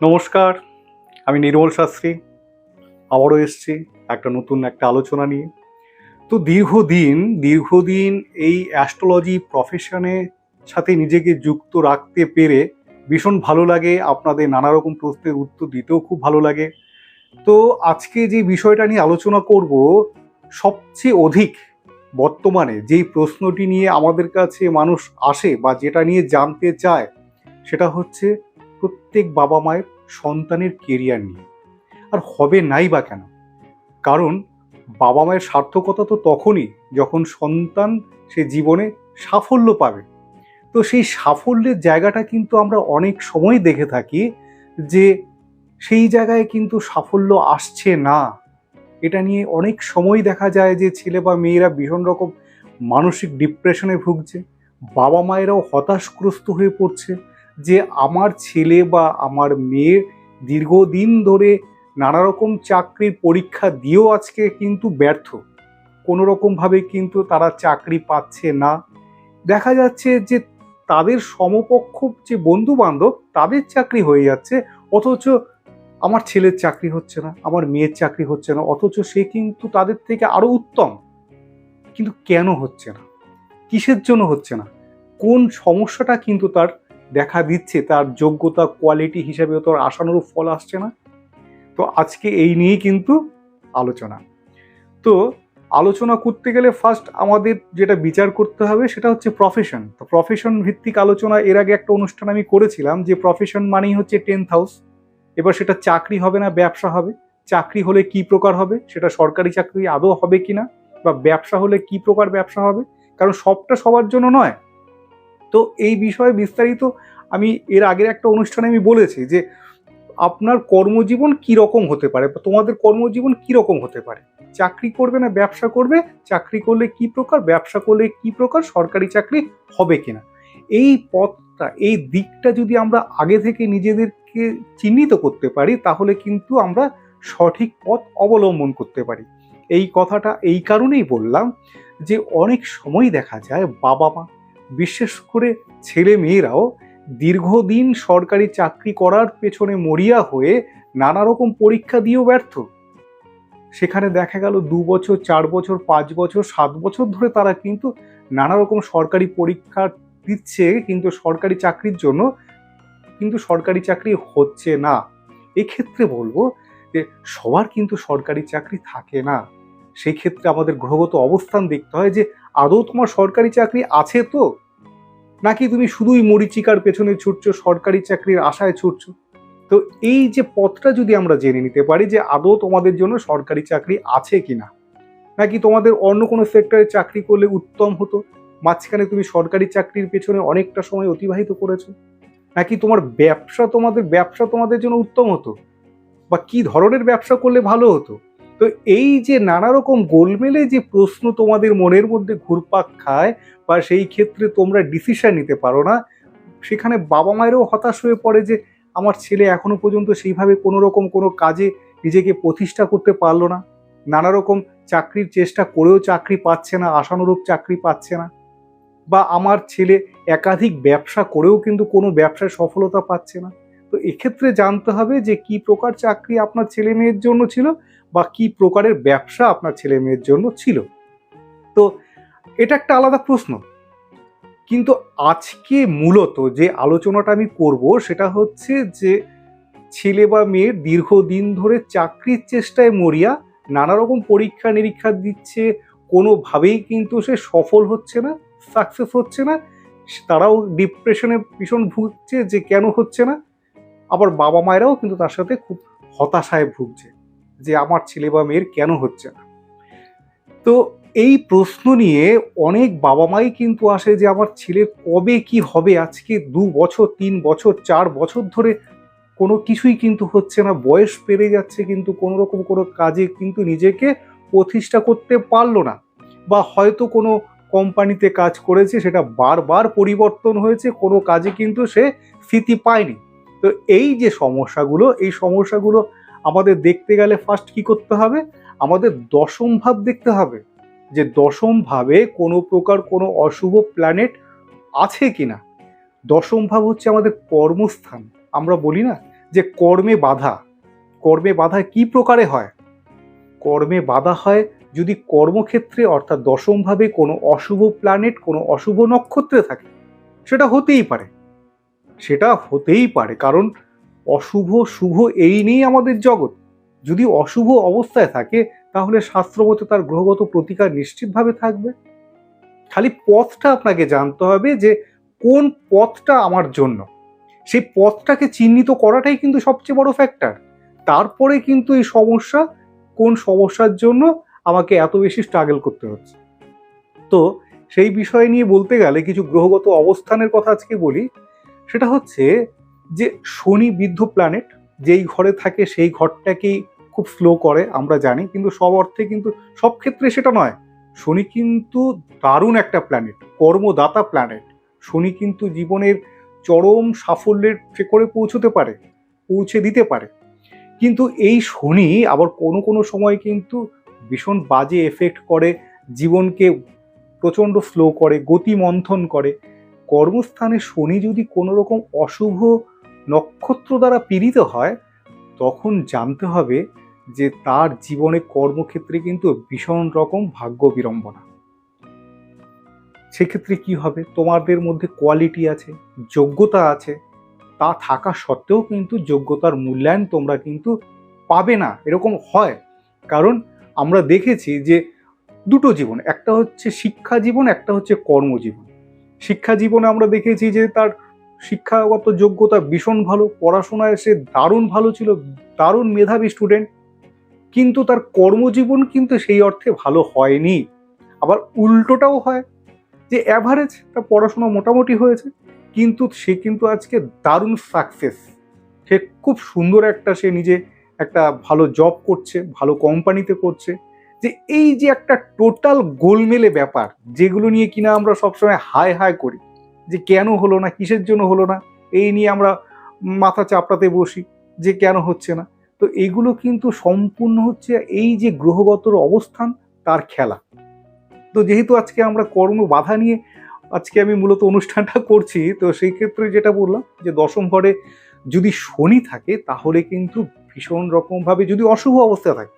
নমস্কার, আমি নির্মল শাস্ত্রী। আবারও এসছি একটা নতুন একটা আলোচনা নিয়ে। তো দীর্ঘদিন দীর্ঘদিন এই অ্যাস্ট্রোলজি প্রফেশনের সাথে নিজেকে যুক্ত রাখতে পেরে ভীষণ ভালো লাগে। আপনাদের নানা রকম প্রশ্নের উত্তর দিতেও খুব ভালো লাগে। তো আজকে যে বিষয়টা নিয়ে আলোচনা করব, সবচেয়ে অধিক বর্তমানে যেই প্রশ্নটি নিয়ে আমাদের কাছে মানুষ আসে বা যেটা নিয়ে জানতে চায়, সেটা হচ্ছে প্রত্যেক বাবা মায়ের সন্তানের কেরিয়ার নিয়ে। আর হবে নাই বা কেন? কারণ বাবা মায়ের সার্থকতা তো তখনই যখন সন্তান সে জীবনে সাফল্য পাবে। তো সেই সাফল্যের জায়গাটা কিন্তু আমরা অনেক সময় দেখে থাকি যে সেই জায়গায় কিন্তু সাফল্য আসছে না। এটা নিয়ে অনেক সময় দেখা যায় যে ছেলে বা মেয়েরা ভীষণ রকম মানসিক ডিপ্রেশনে ভুগছে, বাবা মায়েরাও হতাশগ্রস্ত হয়ে পড়ছে যে আমার ছেলে বা আমার মেয়ে দীর্ঘদিন ধরে নানা রকম চাকরির পরীক্ষা দিয়েও আজকে কিন্তু ব্যর্থ। কোনো রকমভাবে কিন্তু তারা চাকরি পাচ্ছে না। দেখা যাচ্ছে যে তাদের সমপক্ষ যে বন্ধু বান্ধব তাদের চাকরি হয়ে যাচ্ছে, অথচ আমার ছেলের চাকরি হচ্ছে না, আমার মেয়ের চাকরি হচ্ছে না, অথচ সে কিন্তু তাদের থেকে আরও উত্তম। কিন্তু কেন হচ্ছে না? কিসের জন্য হচ্ছে না? কোন সমস্যাটা কিন্তু তার দেখা দিচ্ছে, তার যোগ্যতা কোয়ালিটি হিসাবে তোর আশানুরূপ ফল আসছে না। তো আজকে এই নিয়েই কিন্তু আলোচনা। তো আলোচনা করতে গেলে ফার্স্ট আমাদের যেটা বিচার করতে হবে সেটা হচ্ছে প্রফেশন তো প্রফেশন ভিত্তিক আলোচনা, এর আগে একটা অনুষ্ঠান আমি করেছিলাম যে প্রফেশন মানেই হচ্ছে টেন্থ হাউস এবার সেটা চাকরি হবে না, ব্যবসা হবে। চাকরি হলে কি প্রকার হবে, সেটা সরকারি চাকরি আদৌ হবে কি না বা ব্যবসা হলে কি প্রকার ব্যবসা হবে? কারণ সবটা সবার জন্য নয়। তো এই বিষয়ে বিস্তারিত আমি এর আগের একটা অনুষ্ঠানে আমি বলেছি যে আপনার কর্মজীবন কি রকম হতে পারে তোমাদের কর্মজীবন কি রকম হতে পারে? চাকরি করবে না, ব্যবসা করবে? চাকরি করলে কি প্রকার? ব্যবসা করলে কি প্রকার? সরকারি চাকরি হবে কিনা? এই পথটা, এই দিকটা যদি আমরা আগে থেকে নিজেদেরকে চিহ্নিত করতে পারি, তাহলে কিন্তু আমরা সঠিক পথ অবলম্বন করতে পারি। এই কথাটা এই কারণেই বললাম যে অনেক সময় দেখা যায় বাবা মা বিশেষ করে ছেলে মেয়েরাও দীর্ঘদিন সরকারি চাকরি করার পেছনে মরিয়া হয়ে নানা রকম পরীক্ষা দিয়েও ব্যর্থ। সেখানে দেখা গেল দু বছর, চার বছর, পাঁচ বছর, সাত বছর ধরে তারা কিন্তু নানা রকম সরকারি পরীক্ষা দিচ্ছে কিন্তু সরকারি চাকরির জন্য কিন্তু সরকারি চাকরি হচ্ছে না। এক্ষেত্রে বলব যে সবার কিন্তু সরকারি চাকরি থাকে না। সেই ক্ষেত্রে আমাদের গ্রহগত অবস্থান দেখতে হয় যে আদৌ তোমার সরকারি চাকরি আছে তো? নাকি তুমি শুধুই মরিচিকার পেছনে ছুটছো, সরকারি চাকরির আশায় ছুটছো? তো এই যে পথটা যদি আমরা জেনে নিতে পারি যে আদৌ তোমাদের জন্য সরকারি চাকরি আছে কি না নাকি তোমাদের অন্য কোনো সেক্টরে চাকরি করলে উত্তম হতো? মাঝখানে তুমি সরকারি চাকরির পেছনে অনেকটা সময় অতিবাহিত করেছ? নাকি তোমার ব্যবসা তোমাদের ব্যবসা তোমাদের জন্য উত্তম হতো? বা কি ধরনের ব্যবসা করলে ভালো হতো? তো এই যে নানা রকম গোলমেলে যে প্রশ্ন তোমাদের মনের মধ্যে ঘুরপাক খায় বা সেই ক্ষেত্রে তোমরা ডিসিশন নিতে পারো না, সেখানে বাবা মায়েরও হতাশ হয়ে পড়ে যে আমার ছেলে এখনও পর্যন্ত সেইভাবে কোনো রকম কোনো কাজে নিজেকে প্রতিষ্ঠা করতে পারল না। নানা রকম চাকরির চেষ্টা করেও চাকরি পাচ্ছে না, আশানুরূপ চাকরি পাচ্ছে না। বা আমার ছেলে একাধিক ব্যবসা করেও কিন্তু কোনো ব্যবসায় সফলতা পাচ্ছে না। তো এক্ষেত্রে জানতে হবে যে কি প্রকার চাকরি আপনার ছেলে মেয়ের জন্য ছিল বা কি প্রকারের ব্যবসা আপনার ছেলে মেয়ের জন্য ছিল? তো এটা একটা আলাদা প্রশ্ন। কিন্তু আজকে মূলত যে আলোচনাটা আমি করব সেটা হচ্ছে যে ছেলে বা মেয়ের দীর্ঘদিন ধরে চাকরির চেষ্টায় মরিয়া নানা রকম পরীক্ষা নিরীক্ষা দিচ্ছে, কোনোভাবেই কিন্তু সে সফল হচ্ছে না সাকসেস হচ্ছে না, তারাও ডিপ্রেশনে ভীষণ ভুগছে যে কেন হচ্ছে না, আবার বাবা মায়েরাও কিন্তু তার সাথে খুব হতাশায় ভুগছে। যে আমার ছেলে বা মেয়ের কেন হচ্ছে না? তো এই প্রশ্ন নিয়ে অনেক বাবা মাই কিন্তু আসে যে আমার ছেলে কবে কি হবে? আজকে দু বছর, তিন বছর, চার বছর ধরে কোনো কিছুই কিন্তু হচ্ছে না। বয়স পেরে যাচ্ছে কিন্তু কোনো রকম কোনো কাজে কিন্তু নিজেকে প্রতিষ্ঠা করতে পারল না। বা হয়তো কোনো কোম্পানিতে কাজ করেছে, সেটা বারবার পরিবর্তন হয়েছে, কোনো কাজে কিন্তু সে স্থিতি পায়নি। তো এই যে সমস্যাগুলো, এই সমস্যাগুলো আমাদের দেখতে গেলে ফার্স্ট কি করতে হবে? আমাদের দশম ভাব দেখতে হবে। যে দশম ভাবে কোনো প্রকার কোনো অশুভ প্ল্যানেট আছে কি না দশম ভাব হচ্ছে আমাদের কর্মস্থান। আমরা বলি না যে কর্মে বাধা। কর্মে বাধা কি প্রকারে হয়? কর্মে বাধা হয় যদি কর্মক্ষেত্রে অর্থাৎ দশমভাবে কোনো অশুভ প্ল্যানেট কোনো অশুভ নক্ষত্রে থাকে। সেটা হতেই পারে। সেটা হতেই পারে। কারণ অশুভ শুভ এই নিয়েই আমাদের জগৎ। যদি অশুভ অবস্থায় থাকে, তাহলে শাস্ত্রমতে তার গ্রহগত প্রতিকার নিশ্চিতভাবে থাকবে। খালি পথটা আপনাকে জানতে হবে যে, কোন পথটা আমার জন্য। সেই পথটাকে চিহ্নিত করাটাই কিন্তু সবচেয়ে বড় ফ্যাক্টর তারপরে কিন্তু এই সমস্যা, কোন সমস্যার জন্য আমাকে এত বেশি স্ট্রাগল করতে হচ্ছে। তো সেই বিষয় নিয়ে বলতে গেলে কিছু গ্রহগত অবস্থানের কথা আজকে বলি। সেটা হচ্ছে যে শনি বৃদ্ধ প্ল্যানেট যেই ঘরে থাকে সেই ঘরটাকেই খুব স্লো করে, আমরা জানি। কিন্তু সব অর্থে কিন্তু, সব ক্ষেত্রে সেটা নয়। শনি কিন্তু দারুণ একটা প্ল্যানেট কর্মদাতা প্ল্যানেট শনি কিন্তু জীবনের চরম সাফল্যের করে পৌঁছতে পারে, পৌঁছে দিতে পারে। কিন্তু এই শনি আবার কোনো কোনো সময় কিন্তু ভীষণ বাজে এফেক্ট করে, জীবনকে প্রচণ্ড স্লো করে, গতি মন্থন করে। কর্মস্থানে শনি যদি কোনো রকম অশুভ নক্ষত্র দ্বারা পীড়িত হয়, তখন জানতে হবে যে তার জীবনে কর্মক্ষেত্রে কিন্তু ভীষণ রকম ভাগ্য বিড়ম্বনা। সেক্ষেত্রে কি হবে? তোমাদের মধ্যে কোয়ালিটি আছে, যোগ্যতা আছে, তা থাকা সত্ত্বেও কিন্তু যোগ্যতার মূল্যায়ন তোমরা কিন্তু পাবে না, এরকম হয়। কারণ আমরা দেখেছি যে দুটো জীবন, একটা হচ্ছে শিক্ষা জীবন, একটা হচ্ছে কর্মজীবন। শিক্ষা জীবনে আমরা দেখেছি যে তার শিক্ষাগত যোগ্যতা ভীষণ ভালো, পড়াশোনায় সে দারুণ ভালো ছিল, দারুণ মেধাবী স্টুডেন্ট কিন্তু তার কর্মজীবন কিন্তু সেই অর্থে ভালো হয়নি। আবার উল্টোটাও হয়, যে অ্যাভারেজ তার পড়াশোনা মোটামুটি হয়েছে, কিন্তু সে কিন্তু আজকে দারুণ সাকসেস সে খুব সুন্দর একটা সে নিজে একটা ভালো জব করছে, ভালো কোম্পানিতে করছে, যে এই যে একটা টোটাল গোলমেলে ব্যাপার, যেগুলো নিয়ে কিনা আমরা সবসময় হাই হাই করি যে কেন হলো না, কিসের জন্য হলো না, এই নিয়ে আমরা মাথা চাপড়াতে বসি যে কেন হচ্ছে না। তো এগুলো কিন্তু সম্পূর্ণ হচ্ছে এই যে গ্রহগতর অবস্থান, তার খেলা। তো যেহেতু আজকে আমরা কর্ম বাধা নিয়ে আজকে আমি মূলত অনুষ্ঠানটা করছি, তো সেই ক্ষেত্রে যেটা বললাম যে দশম ঘরে যদি শনি থাকে, তাহলে কিন্তু ভীষণ রকমভাবে যদি অশুভ অবস্থা থাকে,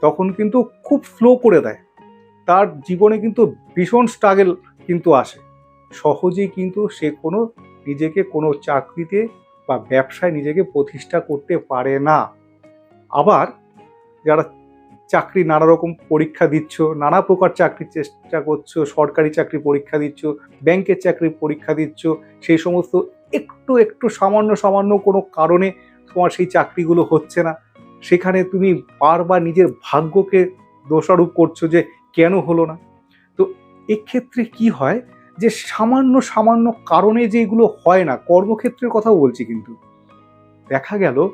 তখন কিন্তু খুব স্লো করে দেয়। তার জীবনে কিন্তু ভীষণ স্ট্রাগল কিন্তু আসে। সহজেই কিন্তু সে কোনো নিজেকে কোনো চাকরিতে বা ব্যবসায় নিজেকে প্রতিষ্ঠা করতে পারে না। আবার যারা চাকরি নানা রকম পরীক্ষা দিচ্ছ, নানা প্রকার চাকরির চেষ্টা করছ, সরকারি চাকরি পরীক্ষা দিচ্ছ, ব্যাংকের চাকরি পরীক্ষা দিচ্ছ, সেই সমস্ত একটু একটু সামান্য সামান্য কোনো কারণে তোমার সেই চাকরিগুলো হচ্ছে না। সেখানে তুমি বারবার নিজের ভাগ্যকে দোষারোপ করছ যে কেন হলো না। তো এক্ষেত্রে কি হয়? যে সামান্য সামান্য কারণে যে এগুলো হয় না, কর্মক্ষেত্রের কথা বলছি কিন্তু। দেখা গেল,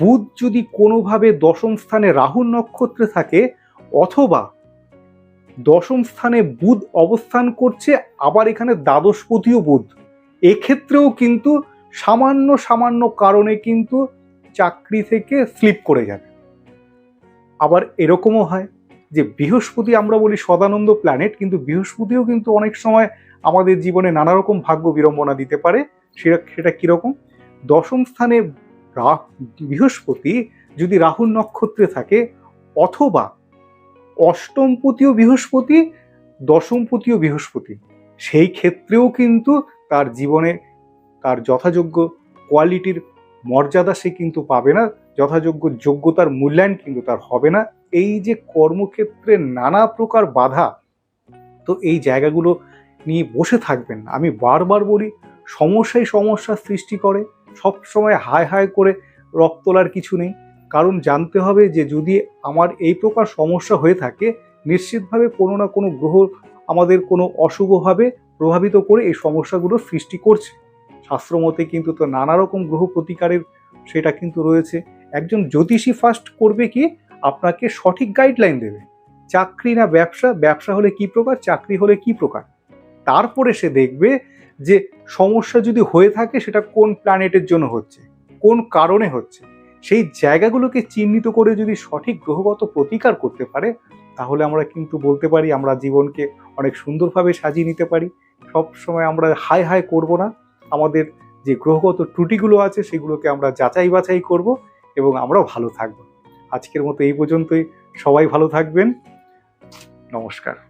বুধ যদি কোনোভাবে দশম স্থানে রাহুর নক্ষত্রে থাকে, অথবা দশম স্থানে বুধ অবস্থান করছে, আবার এখানে দ্বাদশপতিও বুধ। এক্ষেত্রেও কিন্তু সামান্য সামান্য কারণে কিন্তু চাকরি থেকে স্লিপ করে যাবে। আবার এরকমও হয়। যে বৃহস্পতি আমরা বলি সদানন্দ প্ল্যানেট কিন্তু বৃহস্পতিও কিন্তু অনেক সময় আমাদের জীবনে নানা রকম ভাগ্য বিড়ম্বনা দিতে পারে। সেটা সেটা কীরকম? দশম স্থানে বৃহস্পতি যদি রাহুর নক্ষত্রে থাকে, অথবা অষ্টমপতিও বৃহস্পতি দশমপতিও বৃহস্পতি, সেই ক্ষেত্রেও কিন্তু তার জীবনে তার যথাযোগ্য কোয়ালিটির মর্যাদা সে কিন্তু পাবে না, যথাযোগ্য যোগ্যতার মূল্যায়ন কিন্তু তার হবে না। এই যে কর্মক্ষেত্রে নানা প্রকার বাধা, তো এই জায়গাগুলো নিয়ে বসে থাকবেন না। আমি বারবার বলি, সমস্যাই সমস্যার সৃষ্টি করে। সব সময় হাই হাই করে রক্ত তোলার কিছু নেই। কারণ জানতে হবে যে যদি আমার এই প্রকার সমস্যা হয়ে থাকে, নিশ্চিতভাবে কোনো না কোনো গ্রহ আমাদের কোনো অশুভভাবে প্রভাবিত করে এই সমস্যাগুলো সৃষ্টি করছে। শাস্ত্রমতে কিন্তু তো নানা রকম গ্রহ প্রতিকারের সেটা কিন্তু রয়েছে। একজন জ্যোতিষী ফার্স্ট করবে কি? আপনাকে সঠিক গাইডলাইন দেবে। চাকরি না ব্যবসা ব্যবসা হলে কি প্রকার, চাকরি হলে কি প্রকার? তারপরে সে দেখবে যে সমস্যা যদি হয়ে থাকে, সেটা কোন প্ল্যানেটের জন্য হচ্ছে, কোন কারণে হচ্ছে। সেই জায়গাগুলোকে চিহ্নিত করে যদি সঠিক গ্রহগত প্রতিকার করতে পারে, তাহলে আমরা কিন্তু বলতে পারি আমরা জীবনকে অনেক সুন্দরভাবে সাজিয়ে নিতে পারি। সব সময় আমরা হাই হাই করব না। আমাদের যে গ্রহগত ত্রুটিগুলো আছে, সেগুলোকে আমরা যাচাই বাছাই করব এবং আমরাও ভালো থাকব। আজকের মতো এই পর্যন্তই। সবাই ভালো থাকবেন। নমস্কার।